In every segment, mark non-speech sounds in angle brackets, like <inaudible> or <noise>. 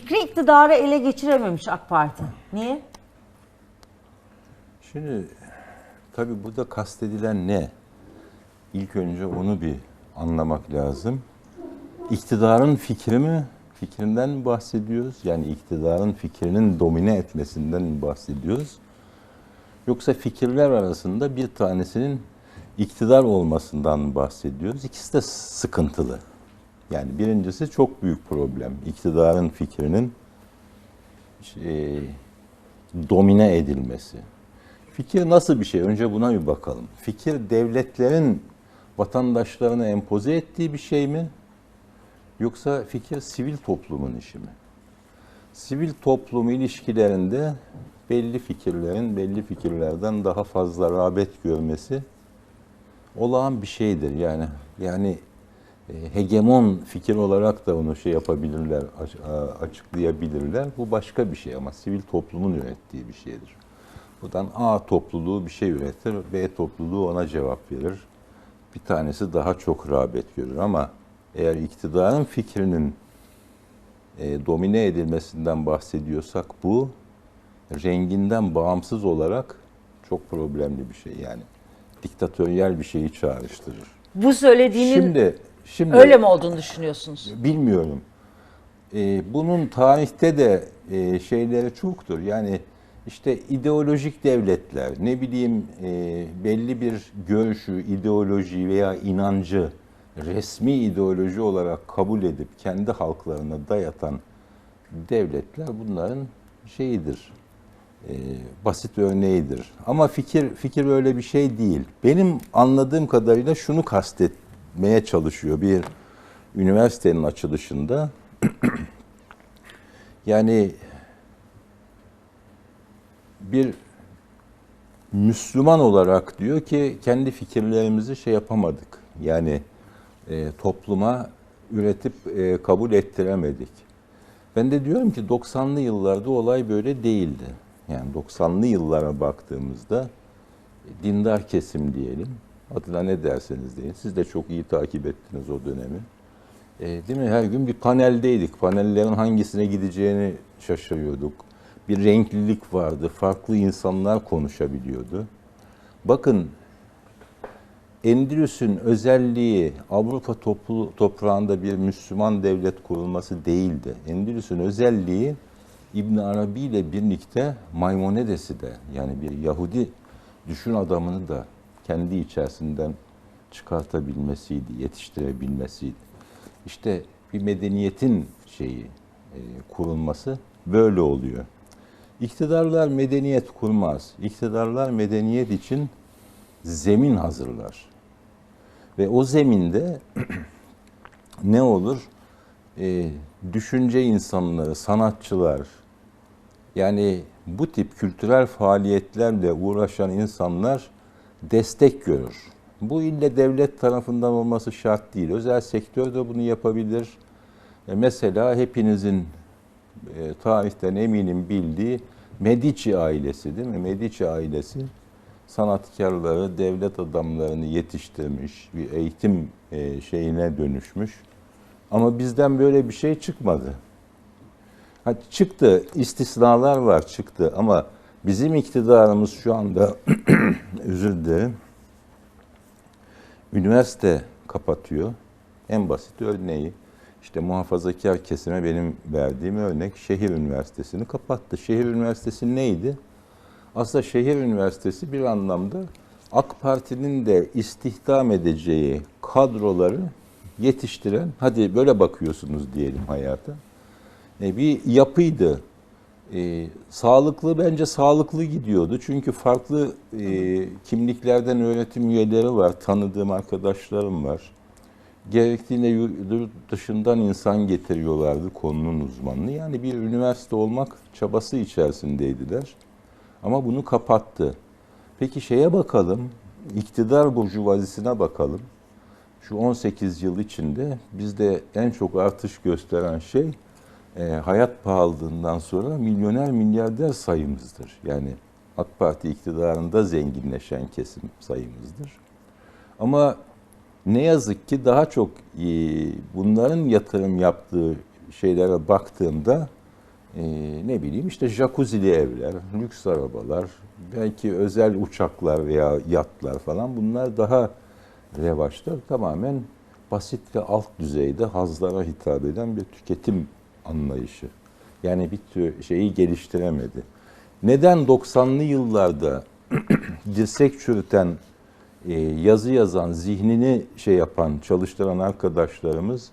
fikri iktidarı ele geçirememiş AK Parti. Niye? Şimdi tabii burada kastedilen ne? İlk önce onu bir anlamak lazım. İktidarın fikri mi? Fikrinden mi bahsediyoruz? Yani iktidarın fikrinin domine etmesinden mi bahsediyoruz? Yoksa fikirler arasında bir tanesinin iktidar olmasından bahsediyoruz? İkisi de sıkıntılı. Yani birincisi çok büyük problem. İktidarın fikrinin şey, domine edilmesi. Fikir nasıl bir şey? Önce buna bir bakalım. Fikir devletlerin vatandaşlarına empoze ettiği bir şey mi? Yoksa fikir sivil toplumun işi mi? Sivil toplum ilişkilerinde belli fikirlerin belli fikirlerden daha fazla rağbet görmesi olağan bir şeydir. Yani yani hegemon fikir olarak da onu şey yapabilirler, açıklayabilirler. Bu başka bir şey ama sivil toplumun ürettiği bir şeydir. Buradan A topluluğu bir şey üretir, B topluluğu ona cevap verir. Bir tanesi daha çok rağbet görür ama eğer iktidarın fikrinin e, domine edilmesinden bahsediyorsak bu renginden bağımsız olarak çok problemli bir şey yani. Diktatöryel bir şeyi çağrıştırır. Bu söylediğinin Şimdi şimdi öyle mi olduğunu düşünüyorsunuz? Bilmiyorum. Ee, bunun tarihte de e, şeyleri çoktur. Yani işte ideolojik devletler, ne bileyim e, belli bir görüşü, ideoloji veya inancı resmi ideoloji olarak kabul edip kendi halklarına dayatan devletler bunların şeyidir. e, basit örneğidir. Ama fikir fikir öyle bir şey değil. Benim anladığım kadarıyla şunu kastetmeye çalışıyor bir üniversitenin açılışında. <clears throat> yani bir Müslüman olarak diyor ki kendi fikirlerimizi şey yapamadık. Yani e, topluma üretip e, kabul ettiremedik. Ben de diyorum ki 90'lı yıllarda olay böyle değildi. Yani 90'lı yıllara baktığımızda e, dindar kesim diyelim. Adına ne derseniz deyin. Siz de çok iyi takip ettiniz o dönemi. E, değil mi? Her gün bir paneldeydik. Panellerin hangisine gideceğini şaşırıyorduk. Bir renklilik vardı. Farklı insanlar konuşabiliyordu. Bakın Endülüs'ün özelliği Avrupa toplu, toprağında bir Müslüman devlet kurulması değildi. Endülüs'ün özelliği İbn Arabi ile birlikte Maymonides'i de yani bir Yahudi düşün adamını da kendi içerisinden çıkartabilmesiydi, yetiştirebilmesiydi. İşte bir medeniyetin şeyi e, kurulması böyle oluyor. İktidarlar medeniyet kurmaz. İktidarlar medeniyet için zemin hazırlar. Ve o zeminde <clears throat> ne olur? Ee, düşünce insanları, sanatçılar, yani bu tip kültürel faaliyetlerle uğraşan insanlar destek görür. Bu ille devlet tarafından olması şart değil. Özel sektör de bunu yapabilir. E, mesela hepinizin e, tarihten eminim bildiği Medici ailesi değil mi? Medici ailesi sanatkarları, devlet adamlarını yetiştirmiş, bir eğitim e, şeyine dönüşmüş. Ama bizden böyle bir şey çıkmadı. Ha, çıktı, istisnalar var çıktı ama bizim iktidarımız şu anda, <clears throat> dilerim, üniversite kapatıyor. En basit örneği, işte muhafazakar kesime benim verdiğim örnek şehir üniversitesini kapattı. Şehir üniversitesi neydi? Aslında şehir üniversitesi bir anlamda AK Parti'nin de istihdam edeceği kadroları yetiştiren, hadi böyle bakıyorsunuz diyelim hayata, e, bir yapıydı. E, sağlıklı bence sağlıklı gidiyordu. Çünkü farklı e, kimliklerden öğretim üyeleri var. Tanıdığım arkadaşlarım var. Gerektiğinde yurt dışından insan getiriyorlardı konunun uzmanını. Yani bir üniversite olmak çabası içerisindeydiler. Ama bunu kapattı. Peki şeye bakalım, iktidar burjuvazisine bakalım. Şu 18 yıl içinde bizde en çok artış gösteren şey e, hayat pahalılığından sonra milyoner milyarder sayımızdır. Yani AK Parti iktidarında zenginleşen kesim sayımızdır. Ama ne yazık ki daha çok e, bunların yatırım yaptığı şeylere baktığımda Ee, ne bileyim işte jacuzzi'li evler, lüks arabalar, belki özel uçaklar veya yatlar falan bunlar daha revaçta. Tamamen basit ve alt düzeyde hazlara hitap eden bir tüketim anlayışı. Yani bir tür şeyi geliştiremedi. Neden 90'lı yıllarda <clears throat> dirsek çürüten, e, yazı yazan, zihnini şey yapan, çalıştıran arkadaşlarımız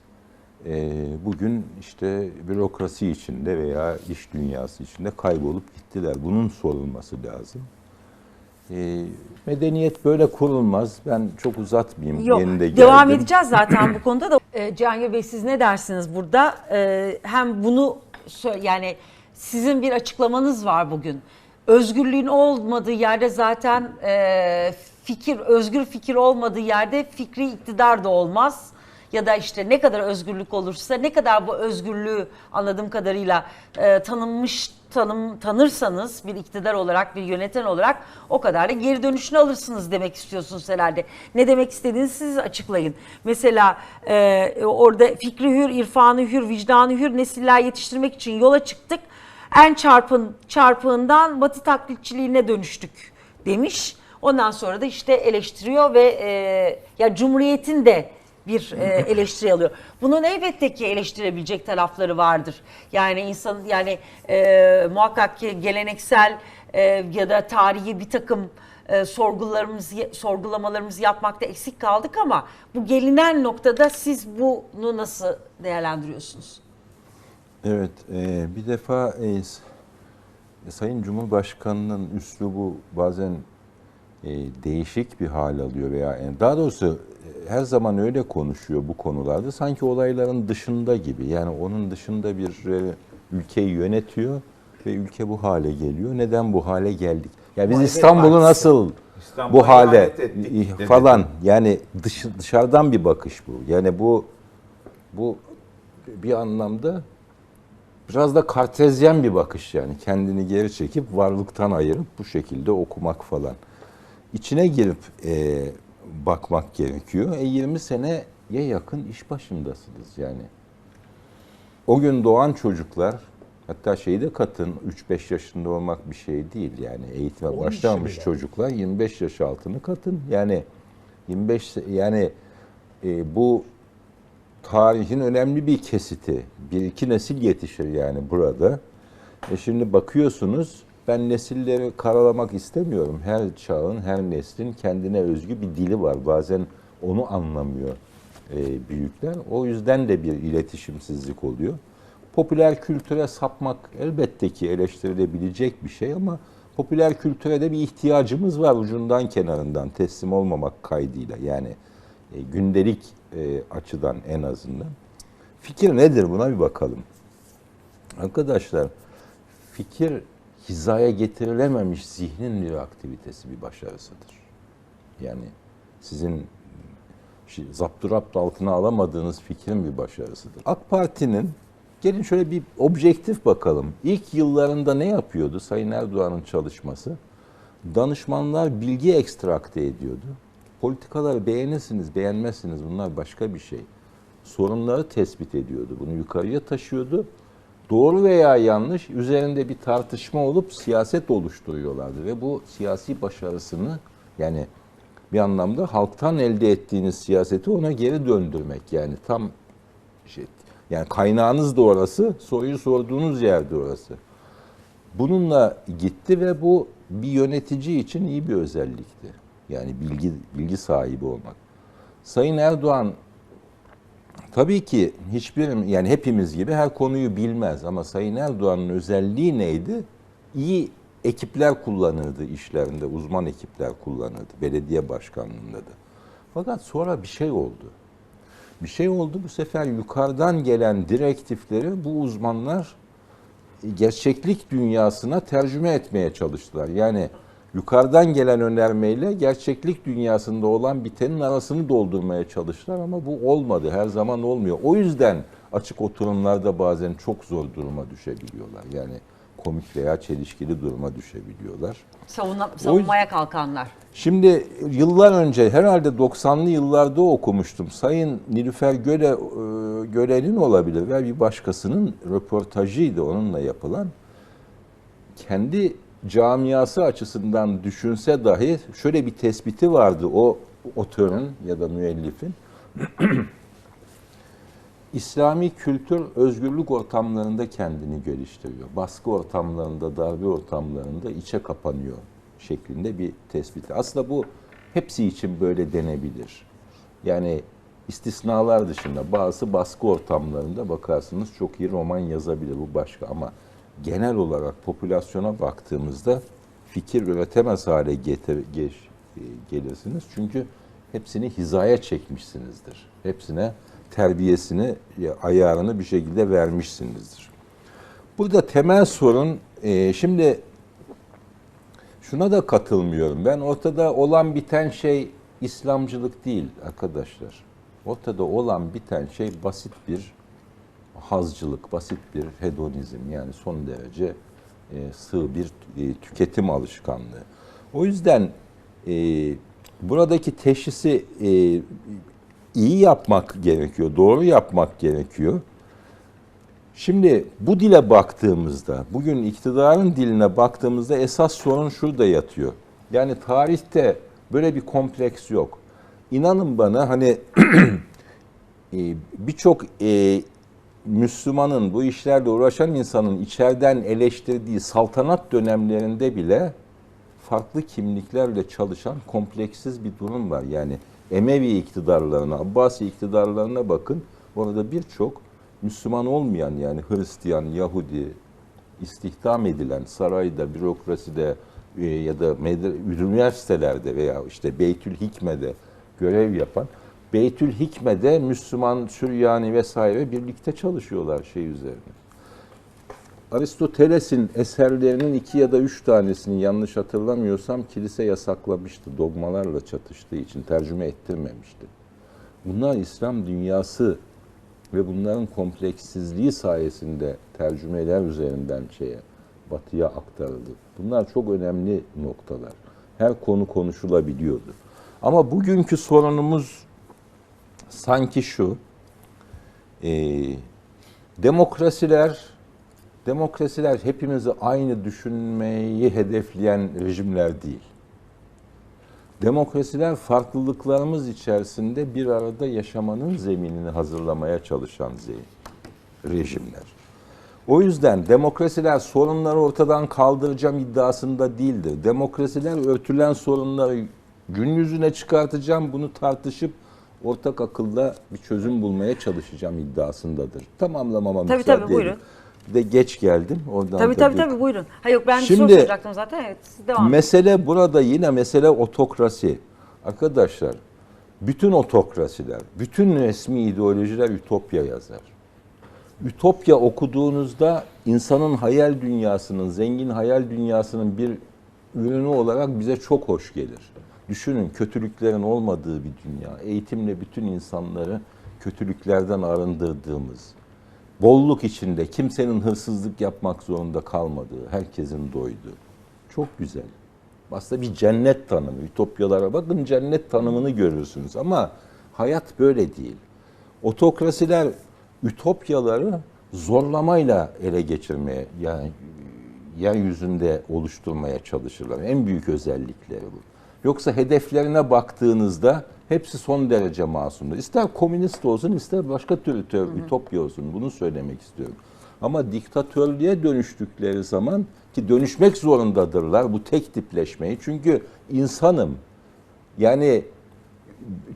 e, bugün işte bürokrasi içinde veya iş dünyası içinde kaybolup gittiler. Bunun sorulması lazım. E, medeniyet böyle kurulmaz. Ben çok uzatmayayım. Yok, Yeni de devam geldim. edeceğiz zaten bu konuda da. <clears throat> Ee, Cihangir Bey siz ne dersiniz burada? Ee, hem bunu yani sizin bir açıklamanız var bugün. Özgürlüğün olmadığı yerde zaten e, fikir, özgür fikir olmadığı yerde fikri iktidar da olmaz. Ya da işte ne kadar özgürlük olursa, ne kadar bu özgürlüğü anladığım kadarıyla e, tanınmış tanım tanırsanız bir iktidar olarak, bir yöneten olarak o kadar da geri dönüşünü alırsınız demek istiyorsunuz herhalde. Ne demek istediğinizi siz açıklayın. Mesela e, orada fikri hür, irfanı hür, vicdanı hür nesiller yetiştirmek için yola çıktık. En çarpın çarpığından batı taklitçiliğine dönüştük demiş. Ondan sonra da işte eleştiriyor ve e, ya Cumhuriyet'in de bir e, eleştiri alıyor. Bunun elbette ki eleştirebilecek tarafları vardır. Yani insan yani e, muhakkak ki geleneksel e, ya da tarihi bir takım e, sorgularımız sorgulamalarımızı yapmakta eksik kaldık ama bu gelinen noktada siz bunu nasıl değerlendiriyorsunuz? Evet, e, bir defa e, s- Sayın Cumhurbaşkanı'nın üslubu bazen e, değişik bir hal alıyor veya yani daha doğrusu e, her zaman öyle konuşuyor bu konularda. Sanki olayların dışında gibi. Yani onun dışında bir e, ülkeyi yönetiyor ve ülke bu hale geliyor. Neden bu hale geldik? Ya biz İstanbul'u nasıl İstanbul'a bu hale ettik dedi. falan yani dış, dışarıdan bir bakış bu. Yani bu bu bir anlamda biraz da kartezyen bir bakış yani. Kendini geri çekip varlıktan ayırıp bu şekilde okumak falan. İçine girip e, bakmak gerekiyor. E 20 seneye yakın iş başındasınız yani. O gün doğan çocuklar hatta şeyi de katın 3-5 yaşında olmak bir şey değil yani eğitime Onun mi çocuklar 25 yaş altını katın yani 25 se- yani e, bu tarihin önemli bir kesiti. Bir iki nesil yetişir yani burada. E şimdi bakıyorsunuz ben nesilleri karalamak istemiyorum. Her çağın, her neslin kendine özgü bir dili var. Bazen onu anlamıyor e, büyükler. O yüzden de bir iletişimsizlik oluyor. Popüler kültüre sapmak elbette ki eleştirilebilecek bir şey ama popüler kültüre de bir ihtiyacımız var ucundan kenarından teslim olmamak kaydıyla. Yani e, gündelik e, açıdan en azından. Fikir nedir buna bir bakalım. Arkadaşlar fikir hizaya getirilememiş zihnin bir aktivitesi, bir başarısıdır. Yani sizin zapturapt altına alamadığınız fikrin bir başarısıdır. AK Parti'nin gelin şöyle bir objektif bakalım. İlk yıllarında ne yapıyordu Sayın Erdoğan'ın çalışması? Danışmanlar bilgi ekstrakte ediyordu. Politikaları beğenirsiniz, beğenmezsiniz bunlar başka bir şey. Sorunları tespit ediyordu. Bunu yukarıya taşıyordu. Doğru veya yanlış üzerinde bir tartışma olup siyaset oluşturuyorlardı ve bu siyasi başarısını yani bir anlamda halktan elde ettiğiniz siyaseti ona geri döndürmek yani tam şey yani kaynağınız da orası, soruyu sorduğunuz yer de orası. Bununla gitti ve bu bir yönetici için iyi bir özellikti. Yani bilgi bilgi sahibi olmak. Sayın Erdoğan tabii ki hiçbir yani hepimiz gibi her konuyu bilmez ama Sayın Erdoğan'ın özelliği neydi? İyi ekipler kullanırdı işlerinde, uzman ekipler kullanırdı belediye başkanlığında da. Fakat sonra bir şey oldu. Bir şey oldu bu sefer yukarıdan gelen direktifleri bu uzmanlar gerçeklik dünyasına tercüme etmeye çalıştılar. Yani yukarıdan gelen önermeyle gerçeklik dünyasında olan bitenin arasını doldurmaya çalıştılar ama bu olmadı. Her zaman olmuyor. O yüzden açık oturumlarda bazen çok zor duruma düşebiliyorlar. Yani komik veya çelişkili duruma düşebiliyorlar. Savunma, savunmaya kalkanlar. Şimdi yıllar önce herhalde 90'lı yıllarda okumuştum. Sayın Nilüfer Göle, Göle'nin olabilir ve bir başkasının röportajıydı onunla yapılan. Kendi camiası açısından düşünse dahi şöyle bir tespiti vardı o otörün ya da müellifin. <clears throat> İslami kültür özgürlük ortamlarında kendini geliştiriyor. Baskı ortamlarında, darbe ortamlarında içe kapanıyor şeklinde bir tespit. Aslında bu hepsi için böyle denebilir. Yani istisnalar dışında bazı baskı ortamlarında bakarsınız çok iyi roman yazabilir bu başka ama genel olarak popülasyona baktığımızda fikir üretemez hale getir, geç, e, gelirsiniz. Çünkü hepsini hizaya çekmişsinizdir. Hepsine terbiyesini, ya, ayarını bir şekilde vermişsinizdir. Burada temel sorun, e, şimdi şuna da katılmıyorum. Ben ortada olan biten şey İslamcılık değil arkadaşlar. Ortada olan biten şey basit bir hazcılık, basit bir hedonizm yani son derece e, sığ bir e, tüketim alışkanlığı. O yüzden e, buradaki teşhisi e, iyi yapmak gerekiyor, doğru yapmak gerekiyor. Şimdi bu dile baktığımızda, bugün iktidarın diline baktığımızda esas sorun şurada yatıyor. Yani tarihte böyle bir kompleks yok. İnanın bana hani <clears throat> e, birçok e, Müslümanın, bu işlerle uğraşan insanın içeriden eleştirdiği saltanat dönemlerinde bile farklı kimliklerle çalışan kompleksiz bir durum var. Yani Emevi iktidarlarına, Abbasi iktidarlarına bakın. Orada birçok Müslüman olmayan yani Hristiyan, Yahudi istihdam edilen sarayda, bürokraside e, ya da üniversitelerde veya işte Beytül Hikme'de görev yapan Beytül Hikme'de Müslüman, Süryani vesaire birlikte çalışıyorlar şey üzerine. Aristoteles'in eserlerinin iki ya da üç tanesini yanlış hatırlamıyorsam kilise yasaklamıştı. Dogmalarla çatıştığı için tercüme ettirmemişti. Bunlar İslam dünyası ve bunların kompleksizliği sayesinde tercümeler üzerinden şeye, batıya aktarıldı. Bunlar çok önemli noktalar. Her konu konuşulabiliyordu. Ama bugünkü sorunumuz sanki şu, e, demokrasiler, demokrasiler hepimizi aynı düşünmeyi hedefleyen rejimler değil. Demokrasiler farklılıklarımız içerisinde bir arada yaşamanın zeminini hazırlamaya çalışan ze- rejimler. O yüzden demokrasiler sorunları ortadan kaldıracağım iddiasında değildir. Demokrasiler örtülen sorunları gün yüzüne çıkartacağım, bunu tartışıp ortak akılla bir çözüm bulmaya çalışacağım iddiasındadır. Tamamlamama Tabii, müsaade tabii, buyurun. edin. De geç geldim. Oradan Tabii tabii tabii buyurun. Ha yok ben bir Şimdi- soru soracaktım zaten. Evet siz devam edin. Mesele burada yine mesele otokrasi. Arkadaşlar bütün otokrasiler, bütün resmi ideolojiler ütopya yazar. Ütopya okuduğunuzda insanın hayal dünyasının, zengin hayal dünyasının bir ürünü olarak bize çok hoş gelir. Düşünün kötülüklerin olmadığı bir dünya, eğitimle bütün insanları kötülüklerden arındırdığımız, bolluk içinde kimsenin hırsızlık yapmak zorunda kalmadığı, herkesin doyduğu. Çok güzel. Aslında bir cennet tanımı. Ütopyalara bakın cennet tanımını görürsünüz ama hayat böyle değil. Otokrasiler ütopyaları zorlamayla ele geçirmeye yani yeryüzünde oluşturmaya çalışırlar. En büyük özellikleri bu. Yoksa hedeflerine baktığınızda hepsi son derece masumdur. İster komünist olsun ister başka türlü tö- ütopya olsun bunu söylemek istiyorum. Ama diktatörlüğe dönüştükleri zaman ki dönüşmek zorundadırlar bu tek tipleşmeyi. Çünkü insanım. Yani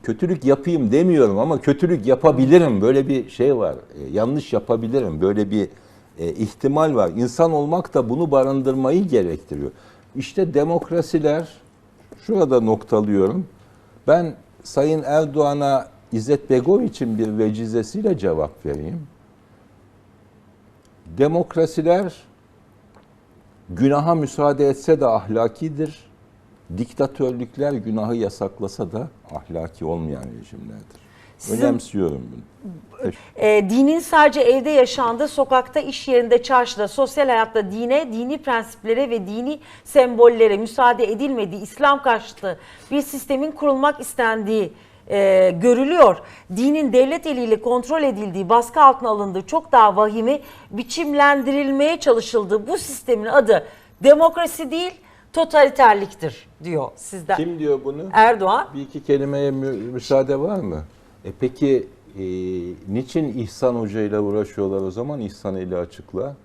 kötülük yapayım demiyorum ama kötülük yapabilirim. Böyle bir şey var. E, yanlış yapabilirim. Böyle bir e, ihtimal var. İnsan olmak da bunu barındırmayı gerektiriyor. İşte demokrasiler şurada noktalıyorum. Ben Sayın Erdoğan'a İzzet Begoviç'in bir vecizesiyle cevap vereyim. Demokrasiler günaha müsaade etse de ahlakidir. Diktatörlükler günahı yasaklasa da ahlaki olmayan rejimlerdir. Sizin Önemsiyorum bunu. e, dinin sadece evde yaşandığı, sokakta, iş yerinde, çarşıda, sosyal hayatta dine, dini prensiplere ve dini sembollere müsaade edilmediği, İslam karşıtı bir sistemin kurulmak istendiği e, görülüyor. Dinin devlet eliyle kontrol edildiği, baskı altına alındığı çok daha vahimi biçimlendirilmeye çalışıldığı bu sistemin adı demokrasi değil, totaliterliktir diyor sizden. Kim diyor bunu? Erdoğan. Bir iki kelimeye mü- müsaade var mı? E peki e, niçin İhsan Hoca ile uğraşıyorlar o zaman? İhsan ile açıkla.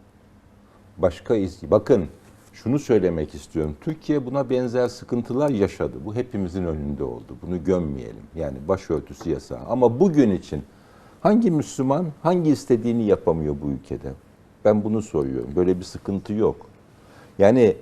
Başka iz... Bakın şunu söylemek istiyorum. Türkiye buna benzer sıkıntılar yaşadı. Bu hepimizin önünde oldu. Bunu gömmeyelim. Yani başörtüsü yasağı. Ama bugün için hangi Müslüman hangi istediğini yapamıyor bu ülkede? Ben bunu soruyorum. Böyle bir sıkıntı yok. Yani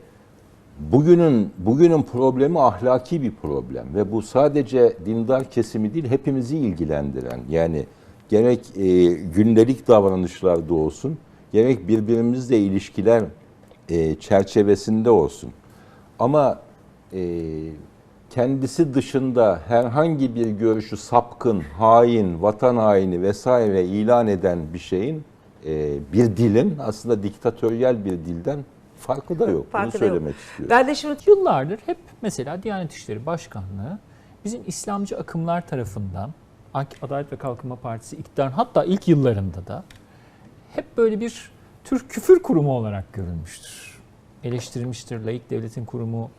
Bugünün bugünün problemi ahlaki bir problem ve bu sadece dindar kesimi değil hepimizi ilgilendiren yani gerek e, gündelik davranışlarda olsun gerek birbirimizle ilişkiler e, çerçevesinde olsun. Ama e, kendisi dışında herhangi bir görüşü sapkın, hain, vatan haini vesaire ilan eden bir şeyin e, bir dilin aslında diktatöryel bir dilden farkı da yok. Farkı Bunu da yok. söylemek istiyorum. Ben de şimdi Yıllardır hep mesela Diyanet İşleri Başkanlığı bizim İslamcı akımlar tarafından Adalet ve Kalkınma Partisi iktidarın hatta ilk yıllarında da hep böyle bir tür küfür kurumu olarak görülmüştür. Eleştirilmiştir, laik devletin kurumu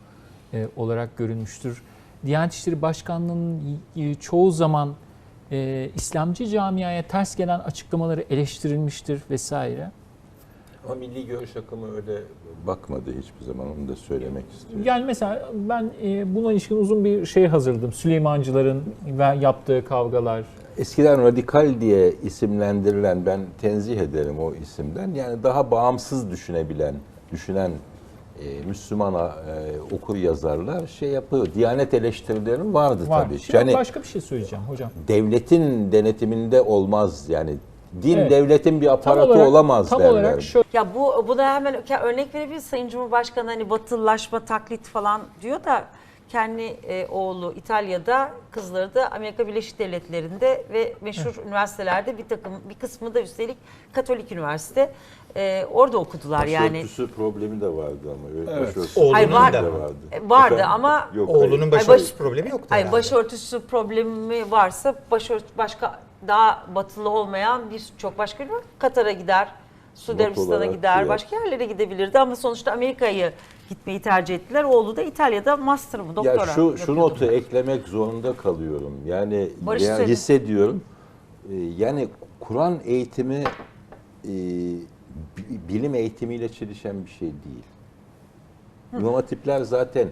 e, olarak görülmüştür. Diyanet İşleri Başkanlığı'nın y- çoğu zaman e, İslamcı camiaya ters gelen açıklamaları eleştirilmiştir vesaire. Ama milli görüş akımı öyle bakmadı hiçbir zaman onu da söylemek istiyorum. Yani mesela ben e, buna ilişkin uzun bir şey hazırladım. Süleymancıların yaptığı kavgalar. Eskiden radikal diye isimlendirilen ben tenzih ederim o isimden. Yani daha bağımsız düşünebilen, düşünen e, Müslüman e, okur yazarlar şey yapıyor. Diyanet eleştirileri vardı Var. tabii. Şimdi Yani başka bir şey söyleyeceğim hocam. devletin denetiminde olmaz yani. Din Evet. devletin bir Tam aparatı olarak, olamaz tam derler. olarak şöyle Ya bu buna hemen ke- örnek verebiliriz. Sayın Cumhurbaşkanı hani batılılaşma, taklit falan diyor da kendi e, oğlu İtalya'da, kızları da Amerika Birleşik Devletleri'nde ve meşhur üniversitelerde bir takım bir kısmı da üstelik Katolik üniversite. E, orada okudular yani. Başörtüsü problemi de vardı ama. Öyle Evet. başörtüsü Oğlunun Hayır, var- de vardı. Vardı Efendim? ama Yok, Oğlunun hayır. başörtüsü baş- problemi yoktu Hayır, herhalde. başörtüsü problemi varsa başört başka daha batılı olmayan birçok başka ülke Katar'a gider, Suudi Arabistan'a gider, diyor. başka yerlere gidebilirdi ama sonuçta Amerika'yı gitmeyi tercih ettiler. Oğlu da İtalya'da master'ımı, doktora Ya şu şu notu eklemek zorunda kalıyorum. Yani Barış ya Selim. hissediyorum. Ee, Yani Kur'an eğitimi e, bi- bilim eğitimiyle çelişen bir şey değil. İmam hatipler zaten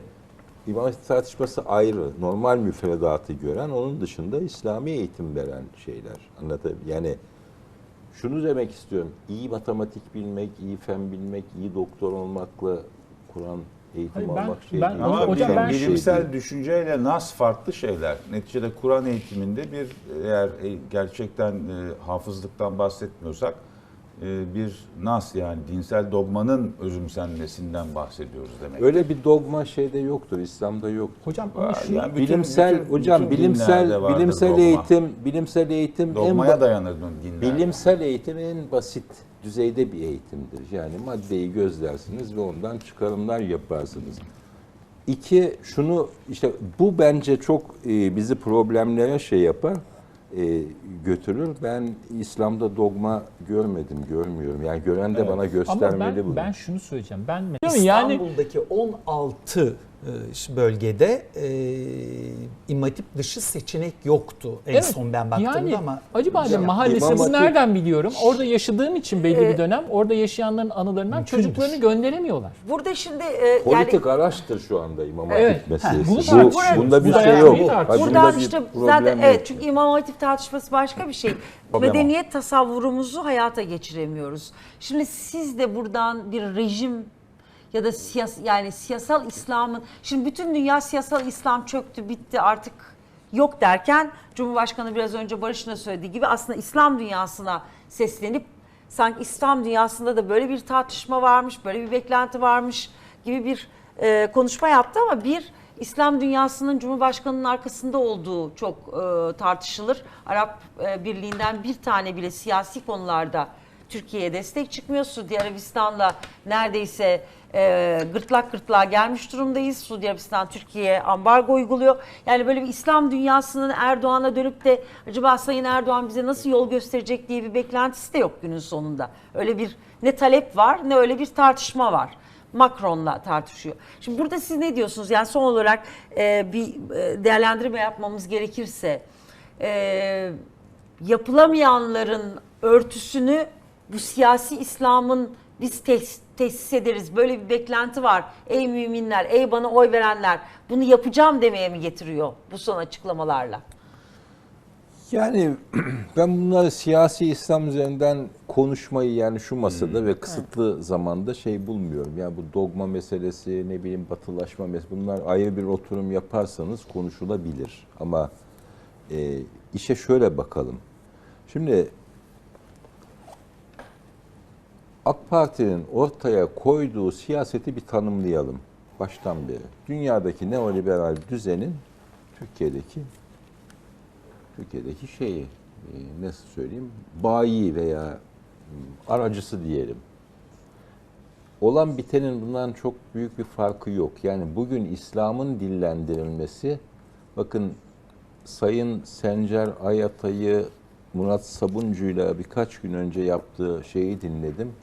İmam hatip tartışması ayrı. Normal müfredatı gören, onun dışında İslami eğitim veren şeyler. Anlatabiliyor Yani şunu demek istiyorum. İyi matematik bilmek, iyi fen bilmek, iyi doktor olmakla Kur'an eğitimi Hayır, ben- almak şey ben değil. ama hocam ben- bilimsel düşünceyle nas farklı şeyler. Neticede Kur'an eğitiminde bir eğer e, gerçekten e, hafızlıktan bahsetmiyorsak bir nas yani dinsel dogmanın özümsenmesinden bahsediyoruz demek. Öyle bir dogma şeyde yoktur, İslam'da yoktur. hocam ama Var. şu Yani bütün- bilimsel bütün- hocam bütün bilimsel bilimsel dogma. eğitim, bilimsel eğitim Dogmaya en dayanır dinler. bilimsel eğitim en basit düzeyde bir eğitimdir. Yani maddeyi gözlersiniz ve ondan çıkarımlar yaparsınız. İki, şunu işte bu bence çok e, bizi problemlere şey yapar, e, götürür. Ben İslam'da dogma görmedim, görmüyorum. Yani gören de bana ama göstermeli ben, bunu. ben şunu söyleyeceğim. Ben yani İstanbul'daki 16 e, bölgede e, İmam Hatip dışı seçenek yoktu en Evet, son ben baktığımda yani, ama Acıbadem Ya, Mahallesi İmam bunu nereden biliyorum? Orada yaşadığım için belli Ee, bir dönem orada yaşayanların anılarından Mümkündür. çocuklarını gönderemiyorlar. Burada şimdi e, Politik yani araçtır şu anda İmam Hatip Evet. meselesi. bunu Bu, tartışıyoruz. bunda bir şey yok. bir işte zaten yok. evet çünkü İmam Hatip tartışması başka bir şey. Medeniyet tasavvurumuzu hayata geçiremiyoruz. Şimdi siz de buradan bir rejim ya da siyas yani siyasal İslam'ın şimdi bütün dünya siyasal İslam çöktü bitti artık yok derken Cumhurbaşkanı biraz önce Barış'ın da söylediği gibi aslında İslam dünyasına seslenip sanki İslam dünyasında da böyle bir tartışma varmış, böyle bir beklenti varmış gibi bir e, konuşma yaptı ama bir İslam dünyasının Cumhurbaşkanı'nın arkasında olduğu çok e, tartışılır. Arap e, Birliği'nden bir tane bile siyasi konularda Türkiye'ye destek çıkmıyor. Suudi Arabistan'la neredeyse e, gırtlak gırtlağa gelmiş durumdayız. Suudi Arabistan Türkiye'ye ambargo uyguluyor. Yani böyle bir İslam dünyasının Erdoğan'a dönüp de acaba Sayın Erdoğan bize nasıl yol gösterecek diye bir beklentisi de yok günün sonunda. Öyle bir ne talep var ne öyle bir tartışma var. Macron'la tartışıyor. Şimdi burada siz ne diyorsunuz? Yani son olarak e, bir e, değerlendirme yapmamız gerekirse e, yapılamayanların örtüsünü bu siyasi İslam'ın biz tes- tesis ederiz. Böyle bir beklenti var. Ey müminler, ey bana oy verenler bunu yapacağım demeye mi getiriyor bu son açıklamalarla? Yani <clears throat> ben bunları siyasi İslam üzerinden konuşmayı yani şu masada ve kısıtlı zamanda şey bulmuyorum. Yani bu dogma meselesi, ne bileyim batılaşma meselesi bunlar ayrı bir oturum yaparsanız konuşulabilir. Ama e, işe şöyle bakalım. Şimdi AK Parti'nin ortaya koyduğu siyaseti bir tanımlayalım baştan beri. Dünyadaki neoliberal düzenin Türkiye'deki Türkiye'deki şeyi e, nasıl söyleyeyim bayi veya aracısı diyelim. Olan bitenin bundan çok büyük bir farkı yok. Yani bugün İslam'ın dillendirilmesi bakın Sayın Sencer Ayatay'ı Murat Sabuncu'yla birkaç gün önce yaptığı şeyi dinledim.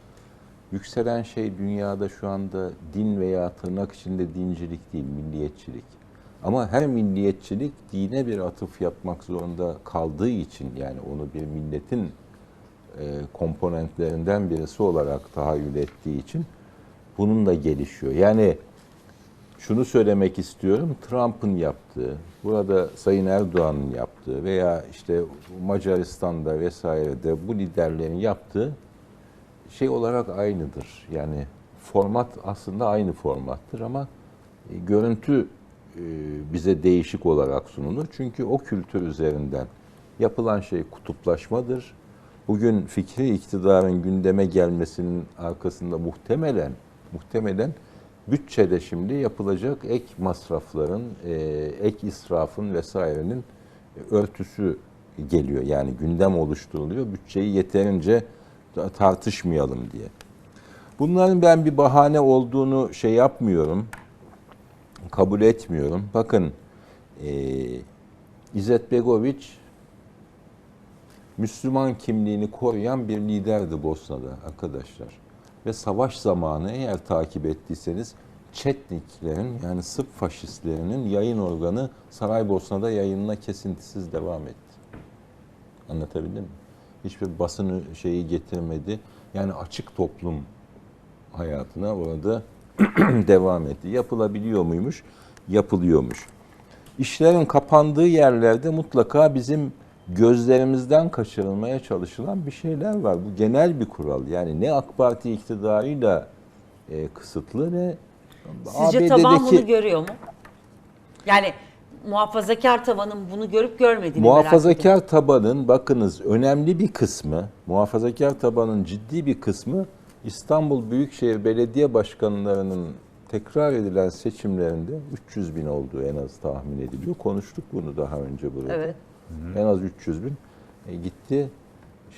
Yükselen şey dünyada şu anda din veya tırnak içinde dincilik değil, milliyetçilik. Ama her milliyetçilik dine bir atıf yapmak zorunda kaldığı için yani onu bir milletin e, komponentlerinden birisi olarak tahayyül ettiği için bunun da gelişiyor. Yani şunu söylemek istiyorum. Trump'ın yaptığı, burada Sayın Erdoğan'ın yaptığı veya işte Macaristan'da vesairede bu liderlerin yaptığı şey olarak aynıdır. Yani format aslında aynı formattır ama e, görüntü e, bize değişik olarak sunulur. Çünkü o kültür üzerinden yapılan şey kutuplaşmadır. Bugün fikri iktidarın gündeme gelmesinin arkasında muhtemelen muhtemelen bütçede şimdi yapılacak ek masrafların, e, ek israfın vesairenin örtüsü geliyor. Yani gündem oluşturuluyor. Bütçeyi yeterince tartışmayalım diye. Bunların ben bir bahane olduğunu şey yapmıyorum, kabul etmiyorum. Bakın e, İzzet Begoviç Müslüman kimliğini koruyan bir liderdi Bosna'da arkadaşlar. Ve savaş zamanı eğer takip ettiyseniz Çetniklerin yani Sırp faşistlerinin yayın organı Saraybosna'da yayınına kesintisiz devam etti. Anlatabildim mi? Hiçbir basın şeyi getirmedi. Yani açık toplum hayatına orada <clears throat> devam etti. Yapılabiliyor muymuş? Yapılıyormuş. İşlerin kapandığı yerlerde mutlaka bizim gözlerimizden kaçırılmaya çalışılan bir şeyler var. Bu genel bir kural. Yani ne AK Parti iktidarıyla e, kısıtlı ne Sizce taban bunu görüyor mu? Yani muhafazakar tabanın bunu görüp görmediğini merak ediyorum. Muhafazakar tabanın bakınız önemli bir kısmı, muhafazakar tabanın ciddi bir kısmı İstanbul Büyükşehir Belediye Başkanlarının tekrar edilen seçimlerinde 300 bin olduğu en az tahmin ediliyor. Konuştuk bunu daha önce burada. Evet. En az 300 bin E, gitti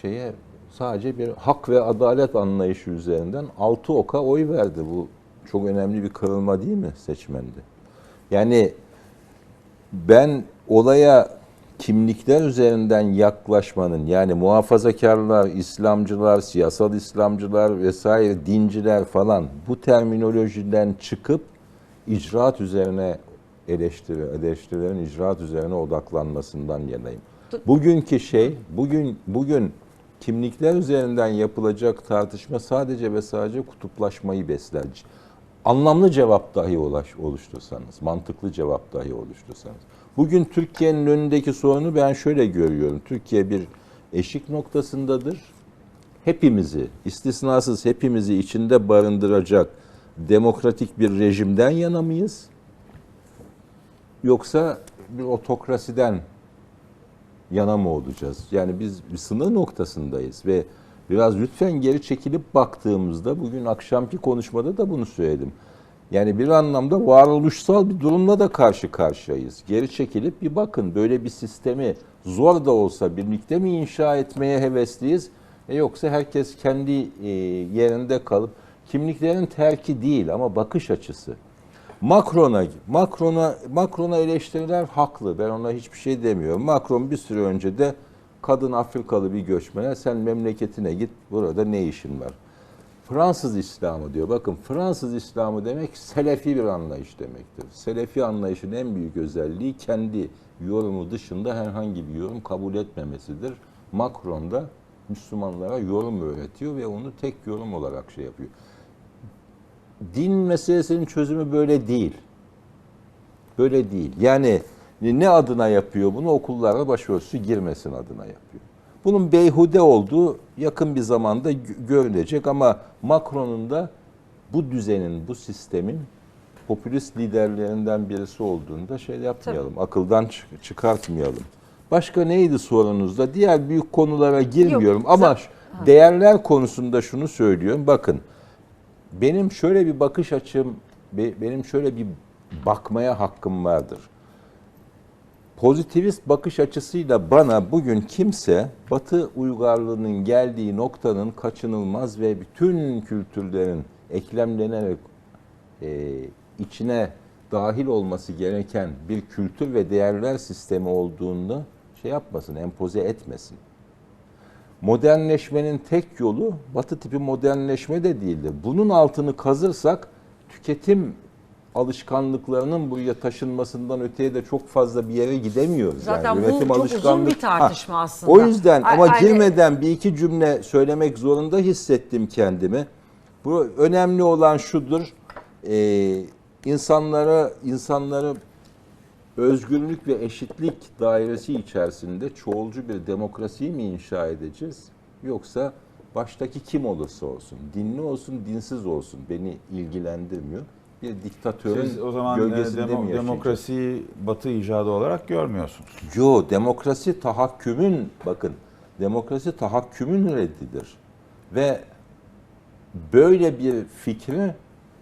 şeye sadece bir hak ve adalet anlayışı üzerinden 6 oka oy verdi. Bu çok önemli bir kırılma değil mi seçmende? Yani ben olaya kimlikler üzerinden yaklaşmanın yani muhafazakarlar, İslamcılar, siyasal İslamcılar vesaire dinciler falan bu terminolojiden çıkıp icraat üzerine eleştiri, eleştirilerin icraat üzerine odaklanmasından yanayım. Bugünkü şey, bugün bugün kimlikler üzerinden yapılacak tartışma sadece ve sadece kutuplaşmayı besler. Anlamlı cevap dahi ulaş, oluştursanız, mantıklı cevap dahi oluştursanız. Bugün Türkiye'nin önündeki sorunu ben şöyle görüyorum. Türkiye bir eşik noktasındadır. Hepimizi, istisnasız hepimizi içinde barındıracak demokratik bir rejimden yana mıyız? Yoksa bir otokrasiden yana mı olacağız? Yani biz bir sınır noktasındayız ve biraz lütfen geri çekilip baktığımızda bugün akşamki konuşmada da bunu söyledim. Yani bir anlamda varoluşsal bir durumla da karşı karşıyayız. Geri çekilip bir bakın böyle bir sistemi zor da olsa birlikte mi inşa etmeye hevesliyiz? E yoksa herkes kendi e, yerinde kalıp kimliklerin terki değil ama bakış açısı. Macron'a Macron'a Macron'a eleştiriler haklı. Ben ona hiçbir şey demiyorum. Macron bir süre önce de kadın Afrikalı bir göçmene sen memleketine git burada ne işin var? Fransız İslamı diyor. Bakın Fransız İslamı demek selefi bir anlayış demektir. Selefi anlayışın en büyük özelliği kendi yorumu dışında herhangi bir yorum kabul etmemesidir. Macron da Müslümanlara yorum öğretiyor ve onu tek yorum olarak şey yapıyor. Din meselesinin çözümü böyle değil. Böyle değil. Yani ne adına yapıyor bunu? Okullara başörtüsü girmesin adına yapıyor. Bunun beyhude olduğu yakın bir zamanda gö- görülecek ama Macron'un da bu düzenin, bu sistemin popülist liderlerinden birisi olduğunda şey yapmayalım, akıldan çık- çıkartmayalım. Başka neydi sorunuzda? Diğer büyük konulara girmiyorum ama za- ş- değerler konusunda şunu söylüyorum. Bakın benim şöyle bir bakış açım, be- benim şöyle bir bakmaya hakkım vardır. Pozitivist bakış açısıyla bana bugün kimse Batı uygarlığının geldiği noktanın kaçınılmaz ve bütün kültürlerin eklemlenerek e, içine dahil olması gereken bir kültür ve değerler sistemi olduğunu şey yapmasın, empoze etmesin. Modernleşmenin tek yolu batı tipi modernleşme de değildir. Bunun altını kazırsak tüketim alışkanlıklarının buraya taşınmasından öteye de çok fazla bir yere gidemiyoruz. Zaten bu üretim çok uzun alışkanlık- bir tartışma Ha, aslında. O yüzden A- ama aynı- girmeden bir iki cümle söylemek zorunda hissettim kendimi. Bu önemli olan şudur. Ee, insanlara insanları özgürlük ve eşitlik dairesi içerisinde çoğulcu bir demokrasiyi mi inşa edeceğiz? Yoksa baştaki kim olursa olsun, dinli olsun, dinsiz olsun beni ilgilendirmiyor. Bir diktatörün Siz o zaman e, gölgesinde demo- mi demokrasiyi Batı icadı olarak görmüyorsunuz. Yo, demokrasi tahakkümün, bakın, demokrasi tahakkümün reddidir. Ve böyle bir fikri,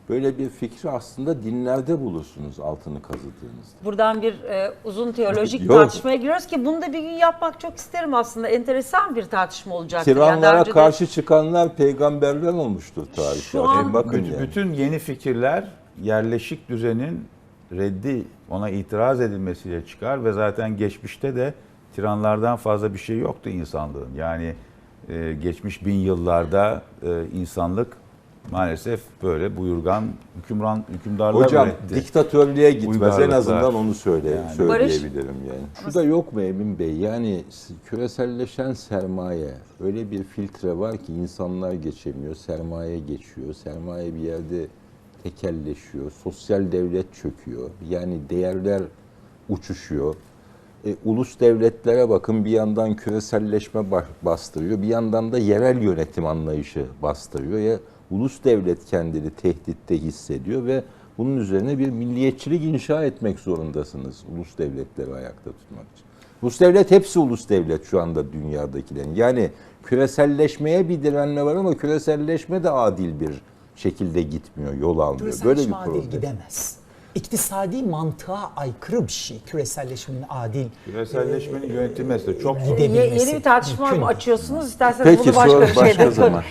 böyle bir fikri aslında dinlerde bulursunuz altını kazıdığınızda. Buradan bir e, uzun teolojik <laughs> Yok. tartışmaya giriyoruz ki bunu da bir gün yapmak çok isterim aslında. Enteresan bir tartışma. Yani daha Tiranlara önce de- karşı çıkanlar peygamberler olmuştur tarihte. Şu an- Bakın Bütün, yani. bütün yeni fikirler yerleşik düzenin reddi, ona itiraz edilmesiyle çıkar ve zaten geçmişte de tiranlardan fazla bir şey yoktu insanlığın. Yani e, geçmiş bin yıllarda e, insanlık maalesef böyle buyurgan hükümran hükümdarlar Hocam üretti. diktatörlüğe gitmez en azından onu söyle, Yani. söyleyebilirim yani. Şu da yok mu Emin Bey? Yani küreselleşen sermaye öyle bir filtre var ki insanlar geçemiyor, sermaye geçiyor. Sermaye bir yerde tekelleşiyor, sosyal devlet çöküyor. Yani değerler uçuşuyor. E, ulus devletlere bakın bir yandan küreselleşme ba- bastırıyor, bir yandan da yerel yönetim anlayışı bastırıyor. Ya ulus devlet kendini tehditte hissediyor ve bunun üzerine bir milliyetçilik inşa etmek zorundasınız ulus devletleri ayakta tutmak için. Ulus devlet hepsi ulus devlet şu anda dünyadakilerin. Yani küreselleşmeye bir direnme var ama küreselleşme de adil bir şekilde gitmiyor, yol almıyor. Böyle bir Küreselleşme adil problem. gidemez. İktisadi mantığa aykırı bir şey. Küreselleşmenin adil Küreselleşmenin yönetilmesi de çok zor. Ye- yeni bir tartışma mümkün açıyorsunuz. İsterseniz Peki bunu başka sonra bir şeyde başka zaman.